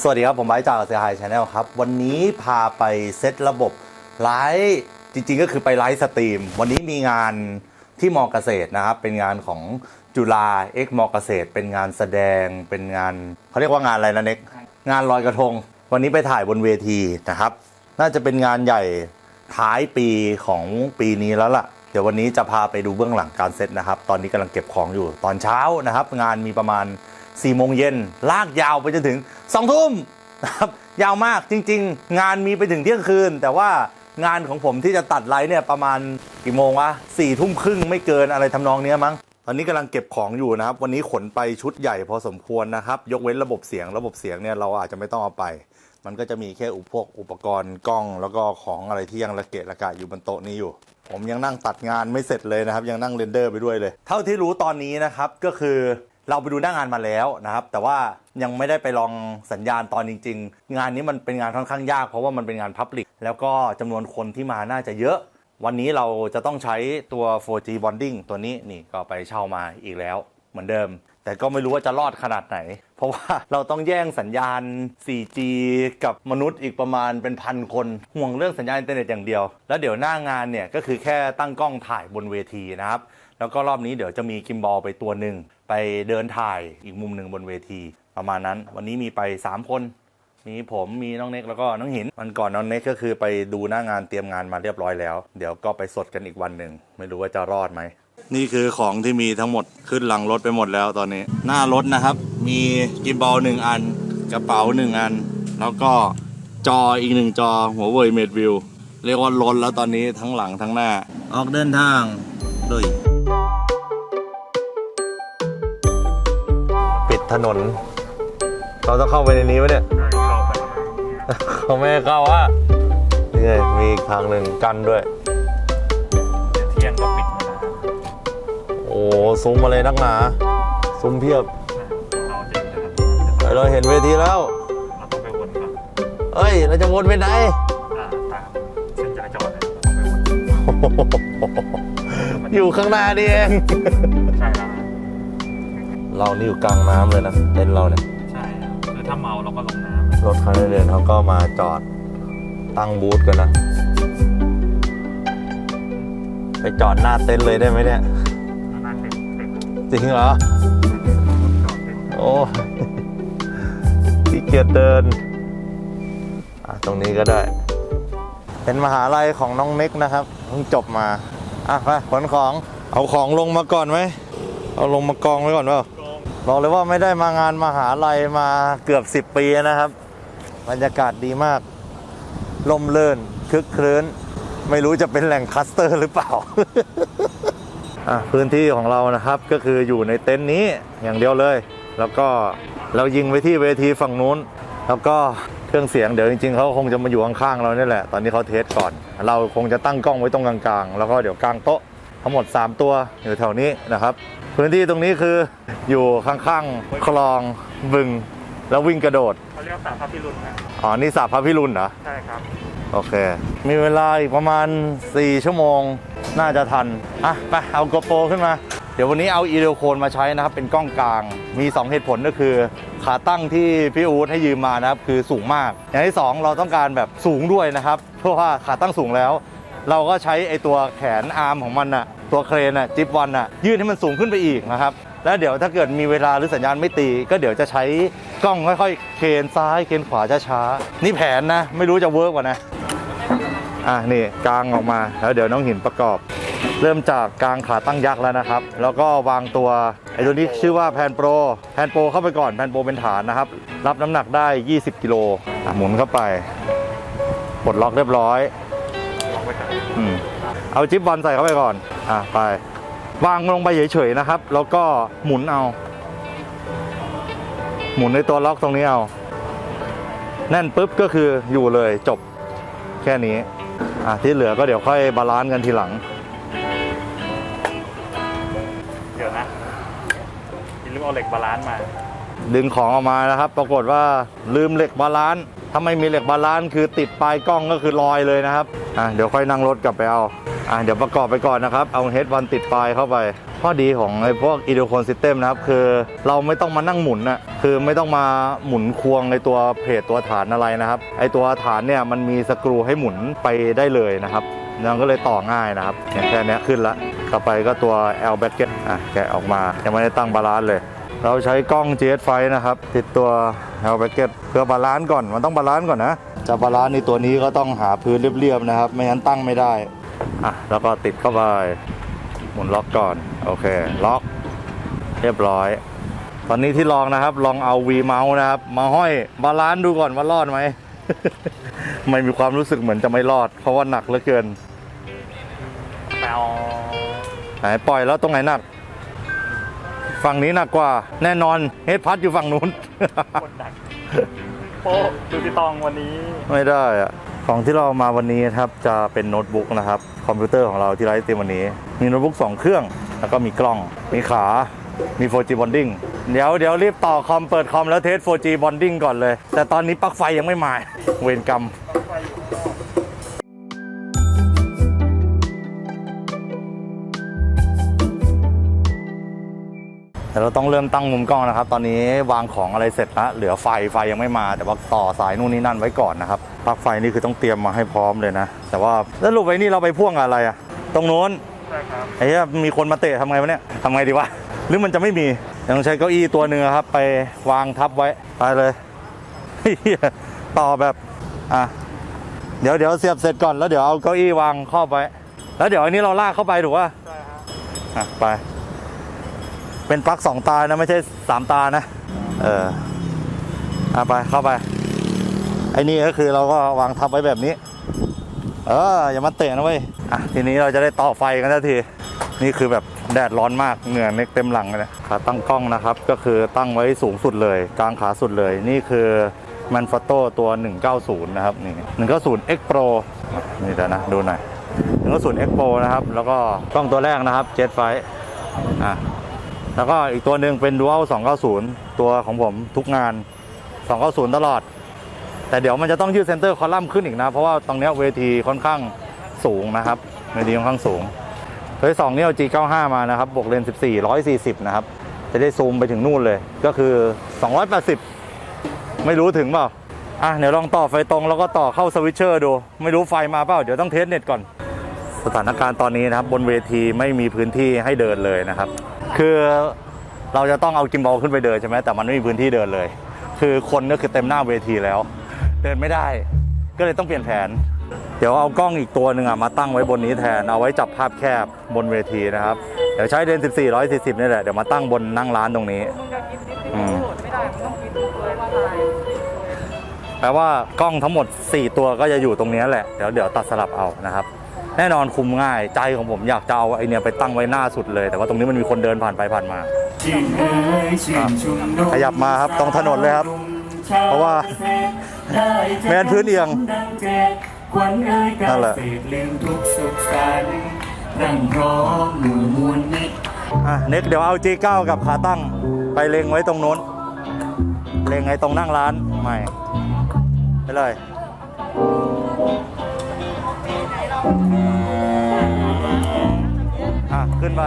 สวัสดีครับ ผมไบร์ทจากเสียหายชาแนลครับ วันนี้พาไปเซตระบบไลฟ์จริงๆ ก็คือไปไลฟ์สตรีม วันนี้มีงานที่มอเกษตรนะครับ เป็นงานของจุฬาเอ็กมอเกษตร เป็นงานแสดงเป็นงานเขาเรียกว่างานอะไรนะเน็กงานลอยกระทง วันนี้ไปถ่ายบนเวทีนะครับ น่าจะเป็นงานใหญ่ท้ายปีของปีนี้แล้วล่ะ เดี๋ยววันนี้จะพาไปดูเบื้องหลังการเซตนะครับ ตอนนี้กำลังเก็บของอยู่ตอนเช้านะครับ งานมีประมาณ 4ี่โมงเย็นลากยาวไปจนถึง2องทุ่มนะครับยาวมากจริง ๆ งานมีไปถึงเที่ยงคืน แต่ว่างานของผมที่จะตัดไลฟ์เนี่ยประมาณกี่โมงวะสี่ทุ่มครึ่งไม่เกินอะไรทำนองเนี้ยมั้งตอนนี้กำลังเก็บของอยู่นะครับ วันนี้ขนไปชุดใหญ่พอสมควรนะครับ ยกเว้นระบบเสียงระบบเสียงเนี่ยเราอาจจะไม่ต้องเอาไป มันก็จะมีแค่อุปกอุปกรณ์กล้องแล้วก็ของอะไรที่ยังระเกะระกะอยู่บนโต๊ะนี้อยู่ ผมยังนั่งตัดงานไม่เสร็จเลยนะครับ ยังนั่งเรนเดอร์ไปด้วยเลย เท่าที่รู้ตอนนี้นะครับก็คือ เราไปดูหน้างานมาแล้วนะครับ แต่ว่ายังไม่ได้ไปลองสัญญาณตอนจริง ๆ งานนี้มันเป็นงานค่อนข้างยากเพราะว่ามันเป็นงานพับลิกแล้วก็จำนวนคนที่มาน่าจะเยอะ วันนี้เราจะต้องใช้ตัว 4G bonding ตัวนี้นี่ก็ไปเช่ามาอีกแล้วเหมือนเดิม แต่ก็ไม่รู้ว่าจะรอดขนาดไหน เพราะว่าเราต้องแย่งสัญญาณ 4G กับมนุษย์อีกประมาณเป็นพันคน ห่วงเรื่องสัญญาณอินเทอร์เน็ตอย่างเดียว แล้วเดี๋ยวหน้างานเนี่ยก็คือแค่ตั้งกล้องถ่ายบนเวทีนะครับ แล้วก็รอบนี้เดี๋ยวจะมีกิมบอลไปตัวหนึ่ง ไปเดินถ่ายอีกมุมหนึ่งบนเวทีประมาณนั้น วันนี้มีไป 3 คน มีผมมีน้องเน็กแล้วก็น้องหินวันก่อนน้องเน็กก็คือไปดูหน้างานเตรียมงานมาเรียบร้อยแล้ว เดี๋ยวก็ไปสดกันอีกวันหนึ่งไม่รู้ว่าจะรอดไหมนี่คือของที่มีทั้งหมดขึ้นหลังรถไปหมดแล้วตอนนี้ หน้ารถนะครับ มีกิมบอลหนึ่งอัน กระเป๋าหนึ่งอัน แล้วก็จออีกหนึ่งจอหัวเว่ยเมดวิวเรียกว่าล้นแล้วตอนนี้ทั้งหลังทั้งหน้า ออกเดินทางด้วย ถนน เราต้องเข้าไปในนี้ไหมเนี่ย เขาไม่ให้เข้าอะนี่ไงมีอีกทางหนึ่งกันด้วย เที่ยงก็ปิดหมดแล้วโอ้ซุ้มมาเลยนักหนา ซุ้มเพียบเราจะจะเฮ้ยเราเห็นเวทีแล้ว เราต้องไปวนก่อนเอ้ย เราจะวนไปไหน อ่าตามเส้นจราจรเลยเราต้องไปวนอยู่ข้างหน้านี่เองใช่แล้ว เรานี่อยู่กลางน้ำเลยนะเต็นท์เราเนี่ยใช่ครับคือถ้าเมาเราก็ลงน้ำรถคันเดินเขาก็มาจอดตั้งบูธกันนะ ไปจอดหน้าเต็นท์เลยได้ไหมเนี่ยนั่งเต็มเต็มจริงเหรอ จอดเต็มโอ้ขี้เกียจเดินอะตรงนี้ก็ได้ เป็นมหาลัยของน้องเน็กนะครับเพิ่งจบมา อะไปขนของ เอาของลงมาก่อนไหม เอาลงมากองไว้ก่อนเปล่า บอกเลยว่าไม่ได้มางานมหาลัยมาเกือบ 10 ปีนะครับ บรรยากาศดีมาก ลมเลื่นคึกครื้น ไม่รู้จะเป็นแหล่งคลัสเตอร์หรือเปล่าพื้นที่ของเรานะครับก็คืออยู่ในเต็นท์นี้อย่างเดียวเลย แล้วก็เรายิงไปที่เวทีฝั่งนู้น แล้วก็เครื่องเสียงเดี๋ยวจริงๆเขาคงจะมาอยู่ข้างๆเรานี่แหละ ตอนนี้เขาเทสก่อน เราคงจะตั้งกล้องไว้ตรงกลางๆ แล้วก็เดี๋ยวกลางโต๊ะทั้งหมด 3 ตัวอยู่แถวนี้นะครับ พื้นที่ตรงนี้คือ อยู่ข้างๆ คลองบึง แล้ววิ่งกระโดดเขาเรียกสามพระพิรุณนะอ๋อนี่สาพระพิรุณเหรอ ใช่ครับ โอเค มีเวลาอีกประมาณ 4 ชั่วโมง น่าจะทัน อะ ไปเอาโกโปรขึ้นมา เดี๋ยววันนี้เอาอีเดโคนมาใช้นะครับ เป็นกล้องกลาง มี 2 เหตุผลก็คือ ขาตั้งที่พี่อู๊ดให้ยืมมานะครับ คือสูงมาก อย่างที่ 2 เราต้องการแบบสูงด้วยนะครับ เพราะว่าขาตั้งสูงแล้ว เราก็ใช้ไอตัวแขนอาร์มของมันอะตัวเครนอะจิบวันอะยืดให้มันสูงขึ้นไปอีกนะครับ แล้วเดี๋ยวถ้าเกิดมีเวลาหรือสัญญาณไม่ตี ก็เดี๋ยวจะใช้กล้องค่อยๆ เคนซ้ายเคนขวาช้าๆนี่แผนนะ ไม่รู้จะเวิร์กว่านะ อะนี่กลางออกมาแล้วเดี๋ยวน้องหินประกอบ เริ่มจากกลางขาตั้งยักษ์แล้วนะครับ แล้วก็วางตัวไอ้ตัวนี้ชื่อว่าแพนโปรแพนโปรเข้าไปก่อนแพนโปรเป็นฐานนะครับ รับน้ำหนักได้ 20 กิโลอะหมุนเข้าไปปลดล็อกเรียบร้อยอเอาจิ๊บบอลใส่เข้าไปก่อน อะไป วางลงไปเฉยๆนะครับ แล้วก็หมุนเอา หมุนในตัวล็อกตรงนี้เอา แน่นปุ๊บก็คืออยู่เลยจบแค่นี้อะที่เหลือก็เดี๋ยวค่อยบาลานซ์กันทีหลัง เดี๋ยวนะอย่าลืมเอาเหล็กบาลานซ์มา ดึงของออกมานะครับ ปรากฏว่าลืมเหล็กบาลานซ์ถ้าไม่มีเหล็กบาลานซ์คือติดปลายกล้องก็คือลอยเลยนะครับอะเดี๋ยวค่อยนั่งรถกลับไปเอา อะเดี๋ยวประกอบไปก่อนนะครับ เอาเฮดวันติดปลายเข้าไป ข้อดีของไอ้พวก i d โ c o n System นะครับ คือเราไม่ต้องมานั่งหมุนนะคือไม่ต้องมาหมุนควงในตัวเพจตัวฐานอะไรนะครับ ไอ้ตัวฐานเนี่ยมันมีสกรูให้หมุนไปได้เลยนะครับมันก็เลยต่อง่ายนะครับอย่างแค่นี้ขึ้นละต่อไปก็ตัว L bracket อะแกะออกมายังไม่ได้ตั้งบาลานซ์เลย เราใช้กล้อง GS ไฟนะครับ ติดตัว L bracket เพื่อบาลานซ์ก่อนมันต้องบาลานซ์ก่อนนะจะบาลานซ์ในตัวนี้ก็ต้องหาพื้นเรียบๆนะครับ ไม่งั้นตั้งไม่ได้ อะแล้วก็ติดเข้าไปหมุนล็อกก่อน โอเค ล็อก เรียบร้อย ตอนนี้ที่ลองนะครับ ลองเอา V เมาส์นะครับ มาห้อยบาลานซ์ดูก่อนว่ารอดไหม ไม่มีความรู้สึกเหมือนจะไม่รอด เพราะว่าหนักเหลือเกินแปวไหนปล่อยแล้วตรงไหนหนัก ฝั่งนี้หนักกว่า แน่นอนเฮดพัดอยู่ฝั่งนู้นคนดักโป๊ะดูที่ตองวันนี้ ไม่ได้อะ ของที่เรามาวันนี้นะครับจะเป็นโน้ตบุ๊กนะครับคอมพิวเตอร์ของเราที่ไลฟ์สตรีมวันนี้ มีโน้ตบุ๊ก 2 เครื่อง แล้วก็มีกล้อง มีขา มี 4G bonding เดี๋ยวเดี๋ยวรีบต่อคอมเปิดคอมแล้วเทส 4G bonding ก่อนเลย แต่ตอนนี้ปลั๊กไฟยังไม่มา เวรกรรม แต่เราต้องเริ่มตั้งมุมกล้องนะครับ ตอนนี้วางของอะไรเสร็จแล้วเหลือไฟไฟยังไม่มา แต่ว่าต่อสายนู่นนี่นั่นไว้ก่อนนะครับปลั๊กไฟนี่คือต้องเตรียมมาให้พร้อมเลยนะ แต่ว่าแล้วรูปไว้นี่เราไปพ่วงกับอะไรอะตรงโน้นใช่ครับไอ้เหี้ยมีคนมาเตะทำไงวะเนี่ยทำไงดีวะหรือมันจะไม่มียังใช้เก้าอี้ตัวหนึ่งอะครับ ไปวางทับไว้ไปเลยเหี้ยต่อแบบอะเดี๋ยวเดี๋ยวเสียบเสร็จก่อนแล้วเดี๋ยวเอาเก้าอี้วางครอบไว้ แล้วเดี๋ยวอันนี้เราลากเข้าไปถูกป่ะใช่ครับอะไป เป็นปลั๊กสองตานะไม่ใช่สามตานะ เออเอะไปเข้าไปไอ้นี่ก็คือเราก็วางทับไว้แบบนี้ เอออย่ามาเตะนะเว้ยอะทีนี้เราจะได้ต่อไฟกันทันทีนี่คือแบบแดดร้อนมากเหงื่อเน็กเต็มหลังเลยนะขาตั้งกล้องนะครับ ก็คือตั้งไว้สูงสุดเลยกลางขาสุดเลย นี่คือมันฟ a โตตัว 190 นะครับนี่190 X Pro นี่เดี๋ยวนะดูหน่อย190 X Pro นะครับ แล้วก็กล้องตัวแรกนะครับ Jet f i อะ แล้วก็อีกตัวหนึ่งเป็น Dual 290 ตัวของผมทุกงาน 290 ตลอด แต่เดี๋ยวมันจะต้องยืดเซนเตอร์คอลัมน์ขึ้นอีกนะ เพราะว่าตรงเนี้ยเวทีค่อนข้างสูงนะครับเวทีค่อนข้างสูงตัวที่สองนี่เอา G95 มานะครับบวกเลนส์14 140 นะครับ จะได้ซูมไปถึงนู่นเลยก็คือ 280 ไม่รู้ถึงเปล่าอะเดี๋ยวลองต่อไฟตรงแล้วก็ต่อเข้าสวิตชเชอร์ดู ไม่รู้ไฟมาเปล่า เดี๋ยวต้องเทสเน็ตก่อน สถานการณ์ตอนนี้นะครับบนเวทีไม่มีพื้นที่ให้เดินเลยนะครับ คือเราจะต้องเอากิมบอลขึ้นไปเดินใช่ไหมแต่มันไม่มีพื้นที่เดินเลย คือคนก็คือเต็มหน้าเวทีแล้ว เดินไม่ได้ ก็เลยต้องเปลี่ยนแผน เดี๋ยวเอากล้องอีกตัวหนึ่งอะมาตั้งไว้บนนี้แทนเอาไว้จับภาพแคบบนเวทีนะครับเดี๋ยวใช้เลนส์14 140นี่แหละเดี๋ยวมาตั้งบนนั่งร้านตรงนี้แปลว่ากล้องทั้งหมด 4 ตัวก็จะอยู่ตรงนี้แหละเดี๋ยวเดี๋ยวตัดสลับเอานะครับ แน่นอนคุมง่าย ใจของผมอยากจะเอาไอเนี่ยไปตั้งไว้หน้าสุดเลย แต่ว่าตรงนี้มันมีคนเดินผ่านไปผ่านมา ขยับมาครับตรงถนนเลยครับ เพราะว่าแม้นพื้นเอียงนั่นแหละลืมทุกสุขสันต์นั่งพร้อมหมู่มวลมิตรอะเน็กเดี๋ยวเอา G9 กับขาตั้งไปเล็งไว้ตรงนู้น เล็งไอ้ตรงนั่งร้านใหม่ไปเลยอะ ขึ้นไป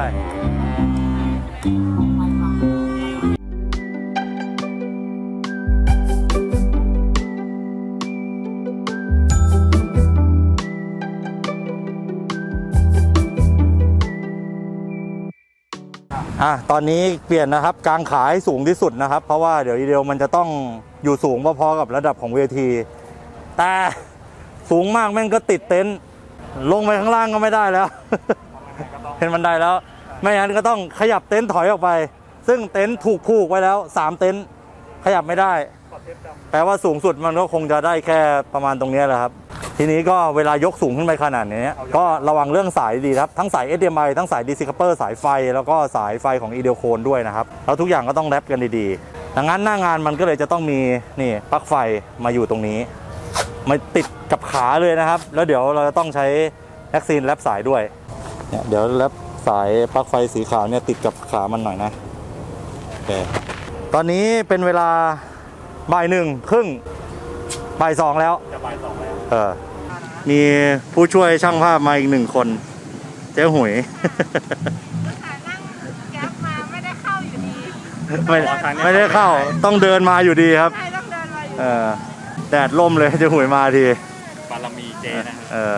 อะตอนนี้เปลี่ยนนะครับกลางขาให้สูงที่สุดนะครับ เพราะว่าเดี๋ยวอีเดียวมันจะต้องอยู่สูงพอๆกับระดับของเวที แต่สูงมากแม่งก็ติดเต็นท์ลงไปข้างล่างก็ไม่ได้แล้ว เห็นบันไดแล้ว ไม่งั้นก็ต้องขยับเต็นท์ถอยออกไป ซึ่งเต็นท์ถูกผูกไว้แล้วสามเต็นท์ขยับไม่ได้ แปลว่าสูงสุดมันก็คงจะได้แค่ประมาณตรงนี้แหละครับ ทีนี้ก็เวลายกสูงขึ้นไปขนาดนี้ ก็ระวังเรื่องสายดีครับ ทั้งสาย HDMI ทั้งสาย DC coupler สายไฟ แล้วก็สายไฟของ e d e o c o n ด้วยนะครับ แล้วทุกอย่างก็ต้องแรปกันดีๆ ดังนั้นหน้างานมันก็เลยจะต้องมีนี่ปลั๊กไฟมาอยู่ตรงนี้มาติดกับขาเลยนะครับ แล้วเดี๋ยวเราจะต้องใช้แล็กซีนแรปสายด้วย เนี่ยเดี๋ยวแรปสายปลั๊กไฟสีขาวเนี่ยติดกับขามันหน่อยนะโอเคตอนนี้เป็นเวลาบ่ายหนึ่งครึ่งบ่ายสองแล้วจะบ่ายสองแล้วเออมีผู้ช่วยช่างภาพมาอีกหนึ่งคน เจ๊หุยค่ะนั่งแก๊ปมาไม่ได้เข้าอยู่ดีไม่ไม่ได้เข้าต้องเดินมาอยู่ดีครับ ใช่ต้องเดินมาอยู่เออแดดล่มเลยเจ๊หุยมาทีบารมีเจนะฮะ เออ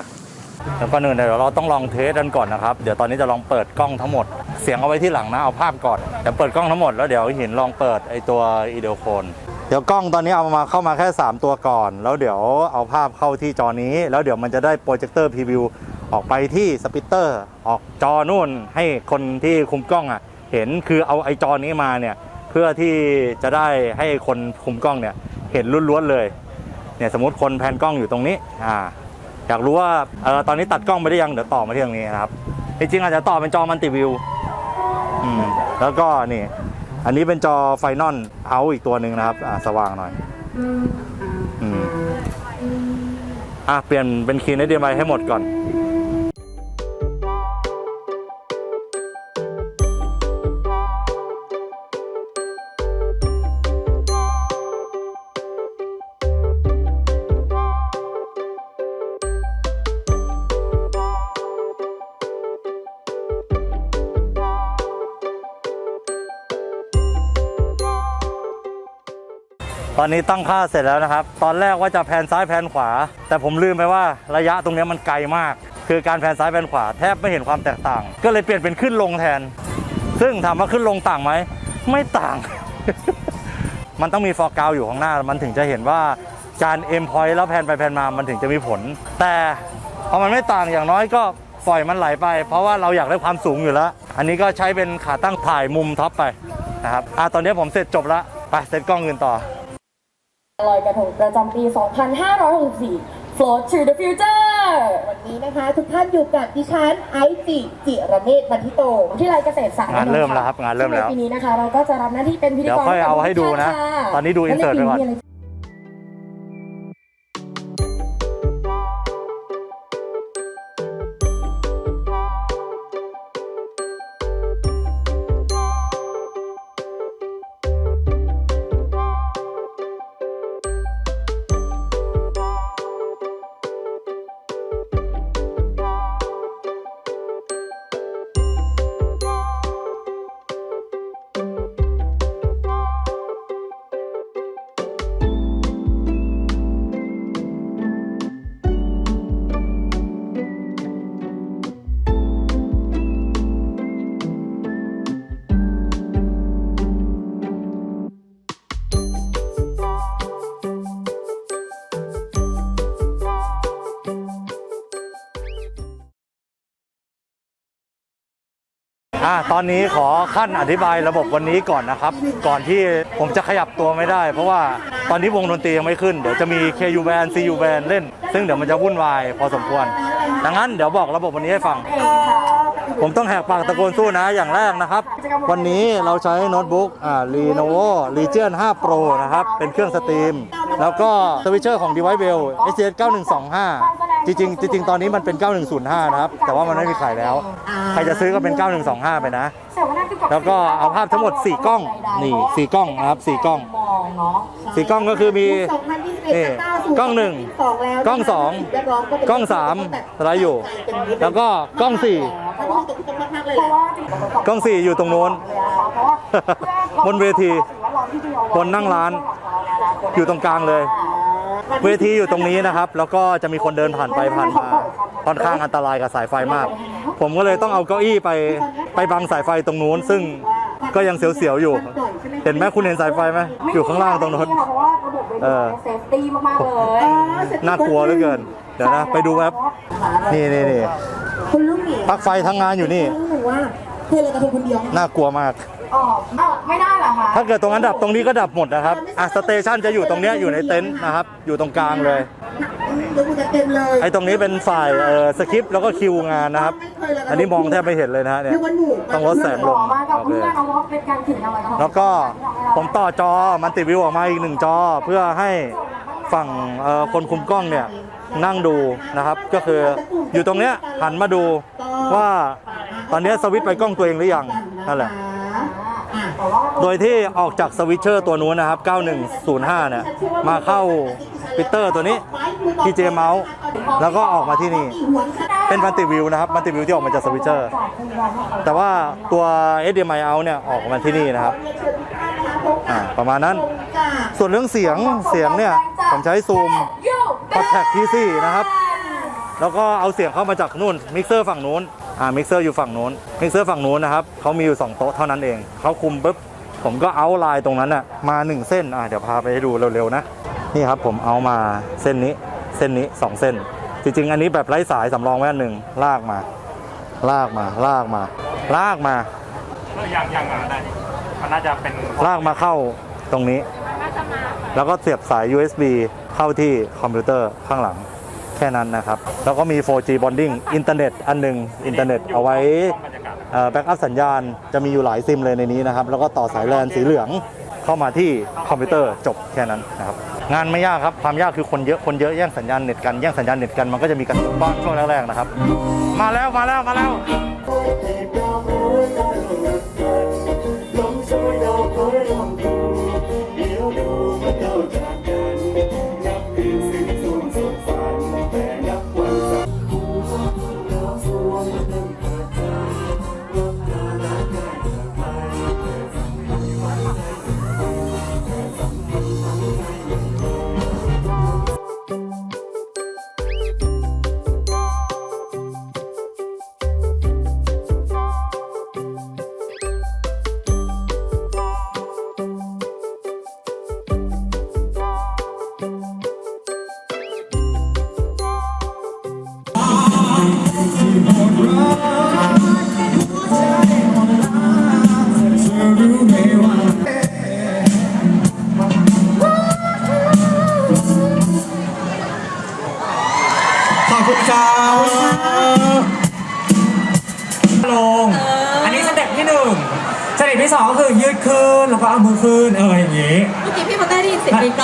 แล้วก็หนึ่งเดี๋ยวเราต้องลองเทสกันก่อนนะครับ เดี๋ยวตอนนี้จะลองเปิดกล้องทั้งหมด เสียงเอาไว้ที่หลังนะ เอาภาพก่อนเดี๋ยวเปิดกล้องทั้งหมดแล้วเดี๋ยวหินลองเปิดไอตัวอีเดโฟนเดี๋ยวกล้องตอนนี้เอามาเข้ามาแค่ 3 ตัวก่อน แล้วเดี๋ยวเอาภาพเข้าที่จอนี้ แล้วเดี๋ยวมันจะได้โปรเจคเตอร์พรีวิวออกไปที่สปิเตอร์ออกจอนู่นให้คนที่คุมกล้องอะ เห็นคือเอาไอจอนี้มาเนี่ยเพื่อที่จะได้ให้คนคุมกล้องเนี่ยเห็นล้วนๆเลยเนี่ยสมมติคนแพนกล้องอยู่ตรงนี้อ่า อยากรู้ว่าเออตอนนี้ตัดกล้องไปได้ยังเดี๋ยวต่อมาที่ตรงนี้นะครับจริงๆอาจจะต่อเป็นจอมันติวิวอืมแล้วก็นี่ อันนี้เป็นจอไฟนอลเอาอีกตัวหนึ่งนะครับอ่าสว่างหน่อยอืมอะเปลี่ยนเป็นคีย์ในเดียมให้หมดก่อน ตอนนี้ตั้งค่าเสร็จแล้วนะครับ ตอนแรกว่าจะแพนซ้ายแพนขวา แต่ผมลืมไปว่าระยะตรงนี้มันไกลมาก คือการแพนซ้ายแพนขวาแทบไม่เห็นความแตกต่าง ก็เลยเปลี่ยนเป็นขึ้นลงแทน ซึ่งถามว่าขึ้นลงต่างไหม ไม่ต่าง มันต้องมีฟอร์กาวอยู่ข้างหน้า มันถึงจะเห็นว่าการเอ็มพอยต์แล้วแพนไปแพนมา มันถึงจะมีผล แต่พอมันไม่ต่างอย่างน้อยก็ปล่อยมันไหลไป เพราะว่าเราอยากได้ความสูงอยู่แล้ว อันนี้ก็ใช้เป็นขาตั้งถ่ายมุมท็อปไปนะครับอะตอนนี้ผมเสร็จจบแล้วไปเสร็จกล้องอื่นต่อ ลอยกระทงประจำปี 2564 Float to the Future วันนี้นะคะทุกท่านอยู่กับดิฉันไอจิจิระเมศบันทิโต ที่ไรเกษตรศาสตร์งานเริ่มแล้วครับงานเริ่มแล้ว ซึ่ในปีนี้นะคะ เราก็จะรับหน้าที่เป็นพิธีเดี๋ยวกรค่อยเอาให้ดูนะค่ตอนนี้ดู insert ไปก่อนและใปีมีะร อะตอนนี้ขอขั้นอธิบายระบบวันนี้ก่อนนะครับ ก่อนที่ผมจะขยับตัวไม่ได้ เพราะว่าตอนนี้วงดนตรียังไม่ขึ้น เดี๋ยวจะมี KU band CU band เล่น ซึ่งเดี๋ยวมันจะวุ่นวายพอสมควร ดังนั้นเดี๋ยวบอกระบบวันนี้ให้ฟัง ผมต้องแหกปากตะโกนสู้นะอย่างแรกนะครับ วันนี้เราใช้โน้ตบุ๊กอ่า Lenovo Legion 5 Pro นะครับ เป็นเครื่องสตรีม แล้วก็สวิตเชอร์ของ Device Bell HS9125 จริงๆจริงๆตอนนี้มันเป็น 9105 นะครับ แต่ว่ามันไม่มีขายแล้ว ใครจะซื้อก็เป็น 9125 ไปนะ แล้วก็เอาภาพทั้งหมด 4 กล้อง นี่ 4 กล้องนะครับ 4 กล้องมองเนาะสี่กล้องก็คือมี2021นี่จะาวสู่กล้องหนึ่งสองแล้วกล้องสองเรียบร้ยเป็นกล้องสามสไลด์อยู่ แล้วก็กล้องสี่เพราะว่าตกใจมากๆเลยแหละกล้องสี่อยู่ตรงโน้นบนเวทีบนนั่งร้าน อยู่ตรงกลางเลย เวทีอยู่ตรงนี้นะครับ แล้วก็จะมีคนเดินผ่านไปผ่านมาค่อนข้างอันตรายกับสายไฟมาก ผมก็เลยต้องเอาเก้าอี้ไปไปบังสายไฟตรงนู้น ซึ่งก็ยังเสียวๆอยู่ เห็นไหมคุณเห็นสายไฟไหมอยู่ข้างล่างตรงนู้นเพราะว่าระบบเวเออเซฟตี้มากๆเลยน่ากลัวเหลือเกิน เดี๋ยวนะไปดูแป๊บนี่นี่นี่คุณลูกหมีปลั๊กไฟทั้งงานอยู่นี่หนูว่าเธอเลยกระทงคนเดียวน่ากลัวมาก ออกออกไม่ได้เหรอคะถ้าเกิดตรงนั้นดับตรงนี้ก็ดับหมดนะครับอะสเตชันจะอยู่ตรงเนี้ยอยู่ในเต็นท์นะครับ อยู่ตรงกลางเลย เดี๋ยวกูจะเต็มเลยไอ้ตรงนี้เป็นฝ่ายเอ่อสคริปต์แล้วก็คิวงานนะครับอันนี้มองแทบไม่เห็นเลยนะฮะเนี่ยเรียกว่าหนูต้องลดแสงลงมากับโอเค เพื่อนเอาว่าเป็นการถึงอะไรกันแล้วก็ผมต่อจอมันติวิวออกมาอีกหนึ่งจอ เพื่อให้ฝั่งเอ่อคนคุมกล้องเนี่ยนั่งดูนะครับ ก็คืออยู่ตรงเนี้ยหันมาดูว่าตอนเนี้ยสวิตช์ไปกล้องตัวเองหรือยังนั่นแหละ โดยที่ออกจากสวิตเชอร์ตัวนู้นนะครับ 9105 เนี่ย มาเข้าปิเตอร์ตัวนี้ PJ Mouse แล้วก็ออกมาที่นี่ เป็นมัลติวิวนะครับมัลติวิวที่ออกมาจากสวิตเชอร์ แต่ว่าตัว HDMI out เนี่ย ออกมาที่นี่นะครับ อ่า ประมาณนั้น ส่วนเรื่องเสียง เสียงเนี่ย ผมใช้ซูมพอดแท็กที่สี่นะครับ แล้วก็เอาเสียงเข้ามาจากนู่น มิกเซอร์ฝั่งนู้น อ่ามิกเซอร์อยู่ฝั่งนู้นมิกเซอร์ฝั่งนู้นนะครับเขามีอยู่ 2 โต๊ะเท่านั้นเองเขาคุมปุ๊บผมก็เอาไลน์ตรงนั้นน่ะมา 1 เส้นอ่าเดี๋ยวพาไปให้ดูเร็วๆนะนี่ครับผมเอามาเส้นนี้เส้นนี้ 2 เส้น จริงๆ อันนี้แบบไร้สายสำรองไว้อันหนึ่งลากมา ลากมาลากมา ลากมาก็ยังยังอะได้มันน่าจะเป็นลากมาเข้าตรงนี้ แล้วก็เสียบสาย USB เข้าที่คอมพิวเตอร์ข้างหลัง แค่นั้นนะครับ แล้วก็มี 4G bonding อินเทอร์เน็ตอันหนึ่งอินเทอร์เน็ตเอาไว้แบ็กอัพสัญญาณจะมีอยู่หลายซิมเลยในนี้นะครับ แล้วก็ต่อสายแลนสีเหลืองเข้ามาที่คอมพิวเตอร์จบแค่นั้นนะครับงานไม่ยากครับความยากคือคนเยอะคนเยอะแย่งสัญญาณเน็ตกันแย่งสัญญาณเน็ตกันมันก็จะมีกระตุกบ้างช่วงแรกๆนะครับ มาแล้วมาแล้วมาแล้วลองช่วยเราคอลองดูเดี๋ยวดู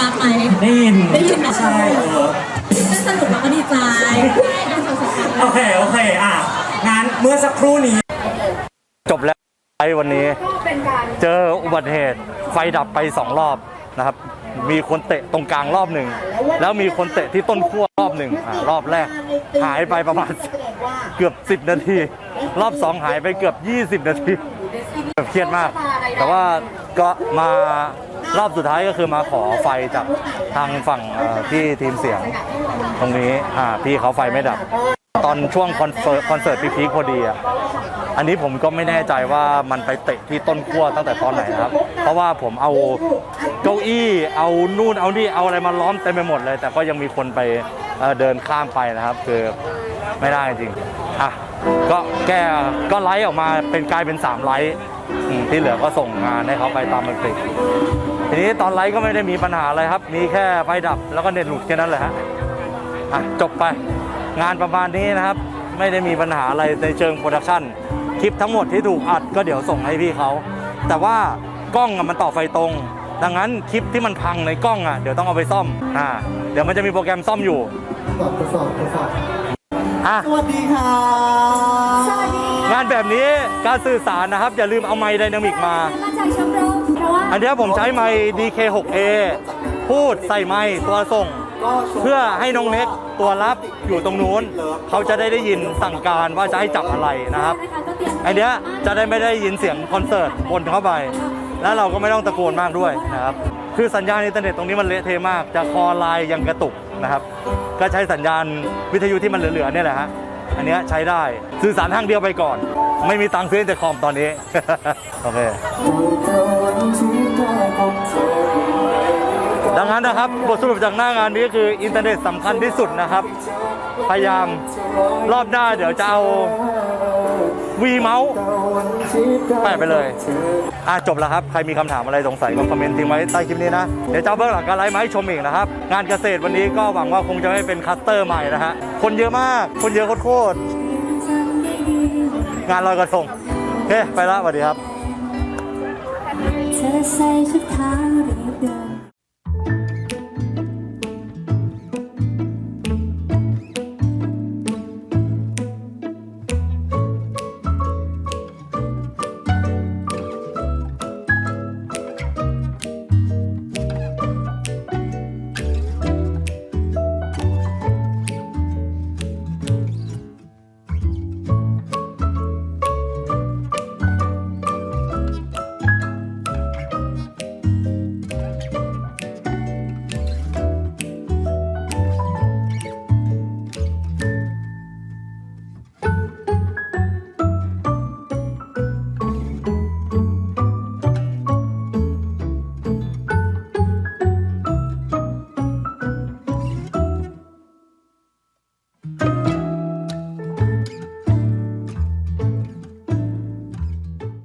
ยินเสียงดีกลางไหมได้ยินได้ยินนะใช่เออได้สนุกแล้วก็ดีใจได้สนุกสนานโอเคโอเคอะงั้นเมื่อสักครู่นี้จบแล้วไอ้วันนี้เจออุบัติเหตุไฟดับไปสองรอบนะครับ มีคนเตะตรงกลางรอบหนึ่งแล้วมีคนเตะที่ต้นขั้วรอบหนึ่งอ่ารอบแรก หายไปประมาณเกือบ 10 นาที รอบ2หายไปเกือบ 20 นาทีแบบเครียดมาก แต่ว่าก็มา รอบสุดท้ายก็คือมาขอไฟจากทางฝั่งที่ทีมเสียง ตรงนี้อ่าพี่เขาไฟไม่ดับ ตอนช่วงคอนเสิร์ตคอนเสิร์ตพีคพอดีอะอันนี้ผมก็ไม่แน่ใจว่ามันไปเตะที่ต้นขั้วตั้งแต่ตอนไหนครับ เพราะว่าผมเอาเก้าอี้เอานู่นเอานี่เอาอะไรมาล้อมเต็มไปหมดเลย แต่ก็ยังมีคนไปเดินข้ามไปนะครับคือไม่ได้จริงอะก็แก้ก็ไลฟ์ออกมาเป็นกลายเป็น3ไลฟ์ ที่เหลือก็ส่งงานให้เขาไปตามปกติทีนี้ตอนไลฟ์ก็ไม่ได้มีปัญหาอะไรครับ มีแค่ไฟดับแล้วก็เน็ตหลุดแค่นั้นแหละฮะอะจบไปงานประมาณนี้นะครับ ไม่ได้มีปัญหาอะไรในเชิงโปรดักชันคลิปทั้งหมดที่ถูกอัดก็เดี๋ยวส่งให้พี่เขาแต่ว่ากล้องอะมันต่อไฟตรง ดังนั้นคลิปที่มันพังในกล้องอะเดี๋ยวต้องเอาไปซ่อมอ่าเดี๋ยวมันจะมีโปรแกรมซ่อมอยู่อะ สวัสดีค่ะ งานแบบนี้การสื่อสารนะครับ อย่าลืมเอาไมค์ไดนามิกมา มาจากชมรมเพราะว่าอันเนี้ยผมใช้ไมค์ DK6A พูดใส่ไมค์ตัวส่ง เพื่อให้น้องเน็กตัวรับอยู่ตรงนู้น เขาจะได้ได้ยินสั่งการว่าจะให้จับอะไรนะครับ นะคะก็เตรียมไอเนี้ยจะได้ไม่ได้ยินเสียงคอนเสิร์ตบนเข้าไป แล้วเราก็ไม่ต้องตะโกนมากด้วยนะครับ คือสัญญาณอินเทอร์เน็ตตรงนี้มันเละเทะมาก จะคอไลน์ยังกระตุกนะครับ ก็ใช้สัญญาณวิทยุที่มันเหลือๆเนี่ยแหละฮะ อันนี้ใช้ได้สื่อสารทางเดียวไปก่อน ไม่มีตังค์ซื้อแต่คอมตอนนี้ โอเค ดังนั้นนะครับบทสรุปจากหน้างานนี้คืออินเทอร์เน็ตสำคัญที่สุดนะครับ พยายามรอบหน้าเดี๋ยวจะเอา วีเมาส์แปะไปเลย อะจบแล้วครับ ใครมีคำถามอะไรสงสัยก็คอมเมนต์ทิ้งไว้ใต้คลิปนี้นะ เดี๋ยวเจะเอาเบื้องหลังการไลฟ์มาให้ชมอีกนะครับ งานเกษตรวันนี้ก็หวังว่าคงจะไม่เป็นคัสเตอร์ใหม่นะฮะ คนเยอะมาก คนเยอะโคตร งานลอยกระทงโอเค ไปล้วสวัสดีครับ เธอใส่ชุดขาว